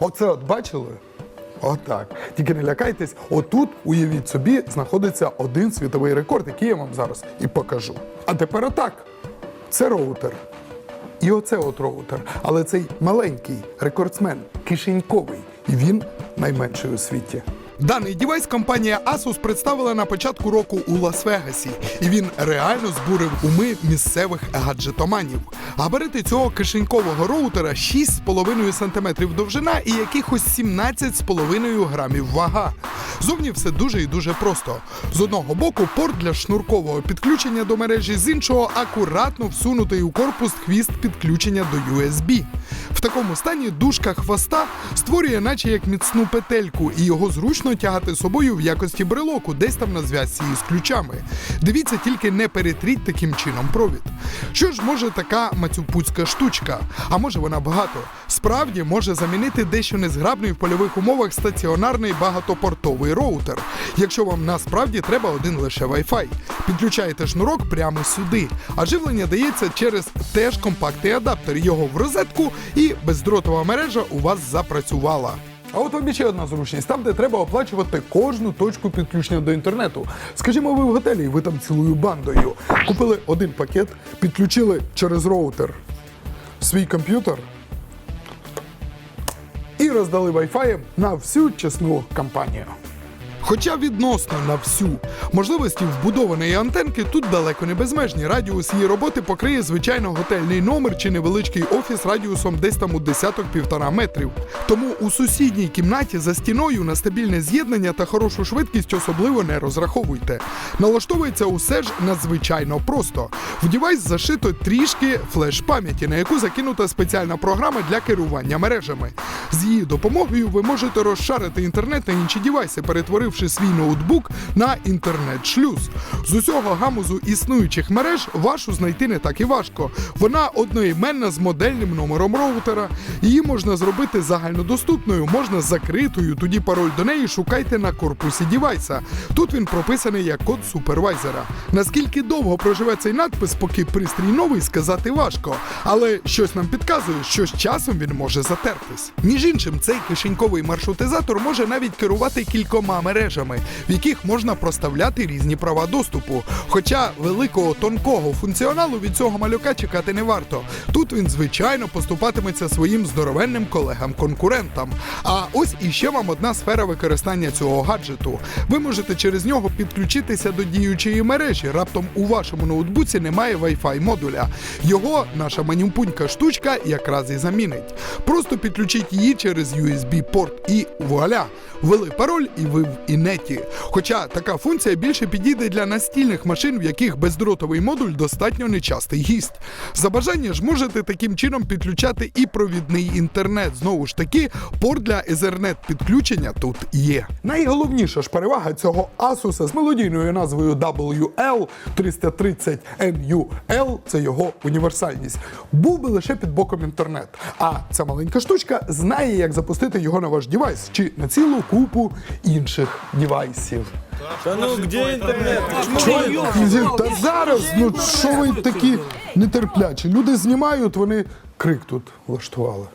Оце от бачили? Отак. Тільки не лякайтесь, отут, уявіть собі, знаходиться один світовий рекорд, який я вам зараз і покажу. А тепер отак. Це роутер. І оце от роутер. Але цей маленький рекордсмен, кишеньковий, і він найменший у світі. Даний дівайс компанія Asus представила на початку року у Лас-Вегасі, і він реально збурив уми місцевих гаджетоманів. Габарити цього кишенькового роутера 6,5 см довжина і якихось 17,5 грамів вага. Зовні все дуже і дуже просто. З одного боку порт для шнуркового підключення до мережі, з іншого акуратно всунутий у корпус хвіст підключення до USB. Такому стані дужка хвоста створює наче як міцну петельку, і його зручно тягати собою в якості брелоку, десь там на зв'язці із ключами. Дивіться, тільки не перетріть таким чином провід. Що ж може така мацюпуцька штучка? А може вона багато? Справді може замінити дещо незграбний в польових умовах стаціонарний багатопортовий роутер. Якщо вам насправді треба один лише Wi-Fi. Підключаєте шнурок прямо сюди. А живлення дається через теж компактний адаптер. Його в розетку і бездротова мережа у вас запрацювала. А от вам ще одна зручність, там, де треба оплачувати кожну точку підключення до інтернету. Скажімо, ви в готелі, і ви там цілою бандою. Купили один пакет, підключили через роутер свій комп'ютер і роздали Wi-Fi на всю чесну компанію. Хоча відносно на всю можливості вбудованої антенки тут далеко не безмежні. Радіус її роботи покриє звичайно готельний номер чи невеличкий офіс радіусом десь там у десяток півтора метрів. Тому у сусідній кімнаті за стіною на стабільне з'єднання та хорошу швидкість особливо не розраховуйте. Налаштовується усе ж надзвичайно просто. В девайс зашито трішки флеш-пам'яті, на яку закинута спеціальна програма для керування мережами. З її допомогою ви можете розшарити інтернет на інші девайси, перетворивши свій ноутбук на інтернет-шлюз. З усього гамузу існуючих мереж вашу знайти не так і важко. Вона одноіменна з модельним номером роутера. Її можна зробити загальнодоступною, можна закритою. Тоді пароль до неї шукайте на корпусі дівайса. Тут він прописаний як код супервайзера. Наскільки довго проживе цей надпис, поки пристрій новий, сказати важко. Але щось нам підказує, що з часом він може затертись. Між іншим, цей кишеньковий маршрутизатор може навіть керувати кількома мережами, в яких можна проставляти різні права доступу. Хоча великого тонкого функціоналу від цього малюка чекати не варто. Тут він, звичайно, поступатиметься своїм здоровенним колегам-конкурентам. А ось іще вам одна сфера використання цього гаджету. Ви можете через нього підключитися до діючої мережі. Раптом у вашому ноутбуці немає Wi-Fi модуля. Його наша манюпунька штучка якраз і замінить. Просто підключіть її через USB-порт і вуаля! Ввели пароль і ви в інеті. Хоча така функція більше підійде для настільних машин, в яких бездротовий модуль достатньо нечастий гість. За бажання ж можете таким чином підключати і провідний інтернет. Знову ж таки, порт для Ethernet підключення тут є. Найголовніша ж перевага цього Asus з мелодійною назвою WL330NUL – це його універсальність. Був би лише під боком інтернет. А ця маленька штучка знає, як запустити його на ваш девайс чи на цілу купу інших девайсів. Та ну где інтернет Та зараз, ну що ви такі нетерплячі? Люди знімають, вони крик тут влаштували.